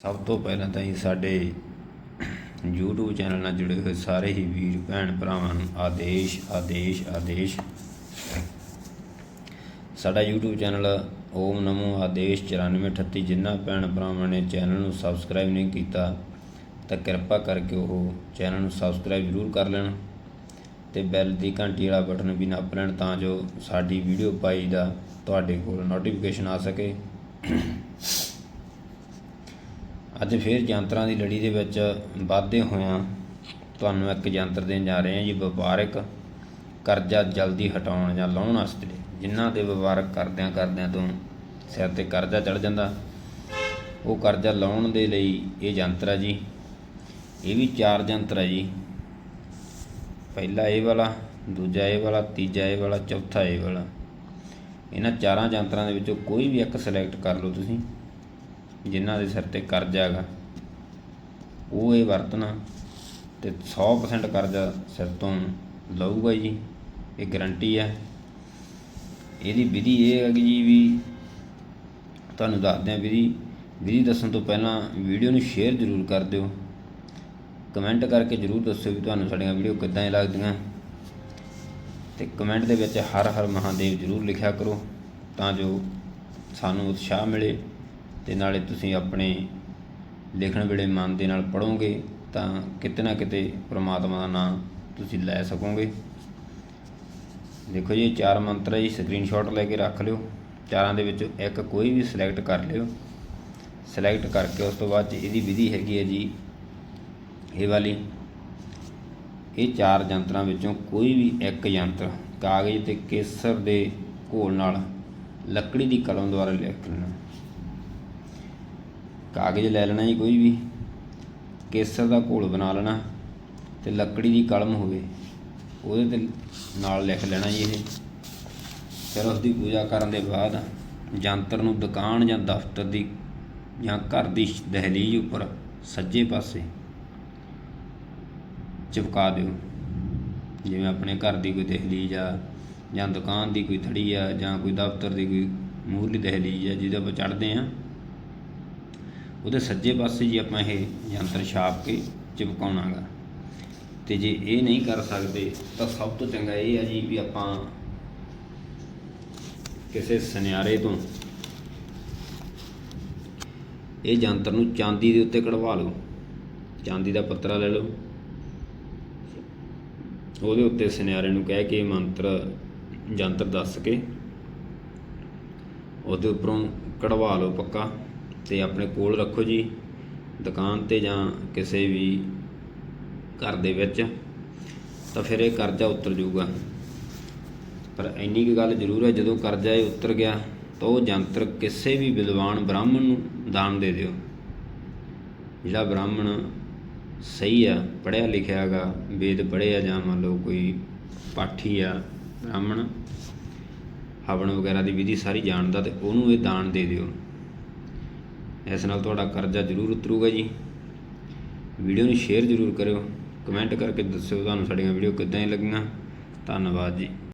ਸਭ ਤੋਂ ਪਹਿਲਾਂ ਤਾਂ ਜੀ ਸਾਡੇ YouTube ਚੈਨਲ ਨਾਲ ਜੁੜੇ ਹੋਏ ਸਾਰੇ ਹੀ ਵੀਰ, ਭੈਣ ਭਰਾਵਾਂ ਨੂੰ ਆਦੇਸ਼ ਆਦੇਸ਼ ਆਦੇਸ਼। ਸਾਡਾ YouTube ਚੈਨਲ ਓਮ ਨਮੋ ਆਦੇਸ਼ 9438 ਜਿਨ੍ਹਾਂ ਭੈਣ ਭਰਾਵਾਂ ਨੇ ਚੈਨਲ ਨੂੰ ਸਬਸਕ੍ਰਾਈਬ ਨਹੀਂ ਕੀਤਾ, ਤਾਂ ਕਿਰਪਾ ਕਰਕੇ ਉਹ ਚੈਨਲ ਨੂੰ ਸਬਸਕ੍ਰਾਈਬ ਜ਼ਰੂਰ ਕਰ ਲੈਣ ਤੇ ਬੈਲ ਦੀ ਘੰਟੀ ਵਾਲਾ ਬਟਨ ਵੀ ਨੱਪ ਲੈਣ ਤਾਂ ਜੋ ਸਾਡੀ ਵੀਡੀਓ ਪਾਈ ਦਾ ਤੁਹਾਡੇ ਕੋਲ ਨੋਟੀਫਿਕੇਸ਼ਨ ਆ ਸਕੇ। ਅੱਜ ਫੇਰ ਯੰਤਰਾਂ ਦੀ ਲੜੀ ਦੇ ਵਿੱਚ ਵਾਧੇ ਹੋਇਆਂ ਤੁਹਾਨੂੰ ਇੱਕ ਯੰਤਰ ਦੇਣ ਜਾ ਰਹੇ ਹਾਂ ਜੀ, ਵਪਾਰਕ ਕਰਜ਼ਾ ਜਲਦੀ ਹਟਾਉਣ ਜਾਂ ਲਾਉਣ ਵਾਸਤੇ। ਜਿਨ੍ਹਾਂ ਦੇ ਵਪਾਰਕ ਕਰਦਿਆਂ ਕਰਦਿਆਂ ਤੋਂ ਸਿਰ ਤੇ ਕਰਜ਼ਾ ਚੜ ਜਾਂਦਾ। ਉਹ ਕਰਜ਼ਾ ਲਾਉਣ ਦੇ ਲਈ ਇਹ ਯੰਤਰ ਹੈ ਜੀ। ਇਹ ਵੀ ਚਾਰ ਯੰਤਰ ਹੈ ਜੀ। ਪਹਿਲਾ ਇਹ ਵਾਲਾ, ਦੂਜਾ ਇਹ ਵਾਲਾ, ਤੀਜਾ ਇਹ ਵਾਲਾ, ਚੌਥਾ ਇਹ ਵਾਲਾ। ਇਹਨਾਂ ਚਾਰਾਂ ਯੰਤਰਾਂ ਦੇ ਵਿੱਚੋਂ ਕੋਈ ਵੀ ਇੱਕ ਸਿਲੈਕਟ ਕਰ ਲਓ ਤੁਸੀਂ। ਜਿਨ੍ਹਾਂ ਦੇ ਸਿਰ ਤੇ ਕਰਜ਼ਾ ਹੈਗਾ, ਉਹ ਇਹ ਵਰਤਣਾ ਤੇ 100% ਕਰਜ਼ਾ ਸਿਰ ਤੋਂ ਲਊਗਾ ਜੀ, ਇਹ ਗਰੰਟੀ ਹੈ। ਇਹਦੀ ਵਿਧੀ ਇਹ ਹੈਗੀ ਜੀ ਵੀ ਤੁਹਾਨੂੰ ਦੱਸਦੇ ਹਾਂ ਵਿਧੀ ਵਿਧੀ ਦੱਸਣ ਤੋਂ ਪਹਿਲਾਂ ਵੀਡੀਓ ਨੂੰ ਸ਼ੇਅਰ ਜ਼ਰੂਰ ਕਰ ਦਿਓ। ਕਮੈਂਟ ਕਰਕੇ ਜ਼ਰੂਰ ਦੱਸਿਓ ਵੀ ਤੁਹਾਨੂੰ ਸਾਡੀਆਂ ਵੀਡੀਓ ਕਿੱਦਾਂ ਦੀ ਲੱਗਦੀਆਂ। ਤੇ ਕਮੈਂਟ ਦੇ ਵਿੱਚ ਹਰ ਹਰ ਮਹਾਦੇਵ ਜ਼ਰੂਰ ਲਿਖਿਆ ਕਰੋ ਤਾਂ ਜੋ ਸਾਨੂੰ ਉਤਸ਼ਾਹ ਮਿਲੇ। ਅਤੇ ਨਾਲੇ ਤੁਸੀਂ ਆਪਣੇ ਲਿਖਣ ਵੇਲੇ ਮਨ ਦੇ ਨਾਲ ਪੜ੍ਹੋਗੇ ਤਾਂ ਕਿਤੇ ਨਾ ਕਿਤੇ ਪ੍ਰਮਾਤਮਾ ਦਾ ਨਾਮ ਤੁਸੀਂ ਲੈ ਸਕੋਗੇ। ਦੇਖੋ ਜੀ, ਇਹ ਚਾਰ ਮੰਤਰ ਹੈ ਜੀ ਸਕਰੀਨਸ਼ਾਟ ਲੈ ਕੇ ਰੱਖ ਲਿਓ। ਚਾਰਾਂ ਦੇ ਵਿੱਚੋਂ ਇੱਕ ਕੋਈ ਵੀ ਸਿਲੈਕਟ ਕਰ ਲਿਓ। ਸਿਲੈਕਟ ਕਰਕੇ ਉਸ ਤੋਂ ਬਾਅਦ 'ਚ ਇਹਦੀ ਵਿਧੀ ਹੈਗੀ ਹੈ ਜੀ, ਇਹ ਵਾਲੀ। ਇਹ ਚਾਰ ਯੰਤਰਾਂ ਵਿੱਚੋਂ ਕੋਈ ਵੀ ਇੱਕ ਯੰਤਰ ਕਾਗਜ਼ ਤੇ ਕੇਸਰ ਦੇ ਘੋਲ ਨਾਲ ਲੱਕੜੀ ਦੀ ਕਲਮ ਦੁਆਰਾ ਲਿਖ ਲੈਣਾ। ਕਾਗਜ਼ ਲੈ ਲੈਣਾ ਜੀ ਕੋਈ ਵੀ। ਕੇਸਰ ਦਾ ਘੋਲ ਬਣਾ ਲੈਣਾ ਤੇ ਲੱਕੜੀ ਦੀ ਕਲਮ ਹੋਵੇ, ਉਹਦੇ ਤੇ ਨਾਲ ਲਿਖ ਲੈਣਾ ਜੀ ਇਹ। ਫਿਰ ਉਸ ਦੀ ਪੂਜਾ ਕਰਨ ਦੇ ਬਾਅਦ ਜੰਤਰ ਨੂੰ ਦੁਕਾਨ ਜਾਂ ਦਫ਼ਤਰ ਦੀ ਜਾਂ ਘਰ ਦੀ ਦਹਲੀਜ਼ ਉੱਪਰ ਸੱਜੇ ਪਾਸੇ ਚਿਪਕਾ ਦਿਓ। ਜਿਵੇਂ ਆਪਣੇ ਘਰ ਦੀ ਕੋਈ ਦਹਲੀਜ਼ ਆ ਜਾਂ ਦੁਕਾਨ ਦੀ ਕੋਈ ਥੜੀ ਆ ਜਾਂ ਕੋਈ ਦਫ਼ਤਰ ਦੀ ਕੋਈ ਮੂਹਰਲੀ ਦਹਲੀਜ਼ ਆ ਜਿਹਦੇ ਉੱਪਰ ਚੜ੍ਹਦੇ ਆ। ਉਹਦੇ ਸੱਜੇ ਪਾਸੇ ਜੀ ਆਪਾਂ ਇਹ ਯੰਤਰ ਛਾਪ ਕੇ ਚਿਪਕਾਉਣਾਗਾ ਤੇ ਜੇ ਇਹ ਨਹੀਂ ਕਰ ਸਕਦੇ, ਤਾਂ ਸਭ ਤੋਂ ਚੰਗਾ ਇਹ ਹੈ ਜੀ ਵੀ ਆਪਾਂ ਕਿਸੇ ਸੁਨਿਆਰੇ ਤੋਂ ਇਹ ਯੰਤਰ ਨੂੰ ਚਾਂਦੀ ਦੇ ਉੱਤੇ ਕਢਵਾ ਲਓ। ਚਾਂਦੀ ਦਾ ਪੱਤਰਾ ਲੈ ਲਓ। ਉਹਦੇ ਉੱਤੇ ਸੁਨਿਆਰੇ ਨੂੰ ਕਹਿ ਕੇ ਮੰਤਰ, ਯੰਤਰ ਦੱਸ ਕੇ ਉਹਦੇ ਉੱਪਰੋਂ ਕਢਵਾ ਲਓ ਪੱਕਾ। ਤੇ ਆਪਣੇ ਕੋਲ ਰੱਖੋ ਜੀ, ਦੁਕਾਨ ਤੇ ਜਾਂ ਕਿਸੇ ਵੀ ਘਰ ਦੇ ਵਿੱਚ, ਤਾਂ ਫਿਰ ਇਹ ਕਰਜ਼ਾ ਉਤਰ ਜਾਊਗਾ। ਪਰ ਇੰਨੀ ਕੁ ਗੱਲ ਜ਼ਰੂਰ ਹੈ, ਜਦੋਂ ਕਰਜ਼ਾ ਇਹ ਉਤਰ ਗਿਆ, ਤਾਂ ਉਹ ਜੰਤਰ ਕਿਸੇ ਵੀ ਵਿਦਵਾਨ ਬ੍ਰਾਹਮਣ ਨੂੰ ਦਾਨ ਦੇ ਦਿਓ। ਜਿਹੜਾ ਬ੍ਰਾਹਮਣ ਸਹੀ ਆ ਪੜਿਆ ਲਿਖਿਆ ਹੈਗਾ, ਵੇਦ ਪੜ੍ਹਿਆ ਜਾਂ ਮੰਨ ਲਓ ਕੋਈ ਪਾਠੀ ਆ, ਬ੍ਰਾਹਮਣ, ਹਵਨ ਵਗੈਰਾ ਦੀ ਵਿਧੀ ਸਾਰੀ ਜਾਣਦਾ, ਤੇ ਉਹਨੂੰ ਇਹ ਦਾਨ ਦੇ ਦਿਓ। ਇਸ ਨਾਲ ਤੁਹਾਡਾ ਕਰਜ਼ਾ ਜ਼ਰੂਰ ਉਤਰੂਗਾ ਜੀ। ਵੀਡੀਓ ਨੂੰ ਸ਼ੇਅਰ ਜ਼ਰੂਰ ਕਰਿਓ। ਕਮੈਂਟ ਕਰਕੇ ਦੱਸਿਓ ਤੁਹਾਨੂੰ ਸਾਡੀਆਂ ਵੀਡੀਓ ਕਿੱਦਾਂ ਦੀ ਲੱਗੀਆਂ। ਧੰਨਵਾਦ ਜੀ।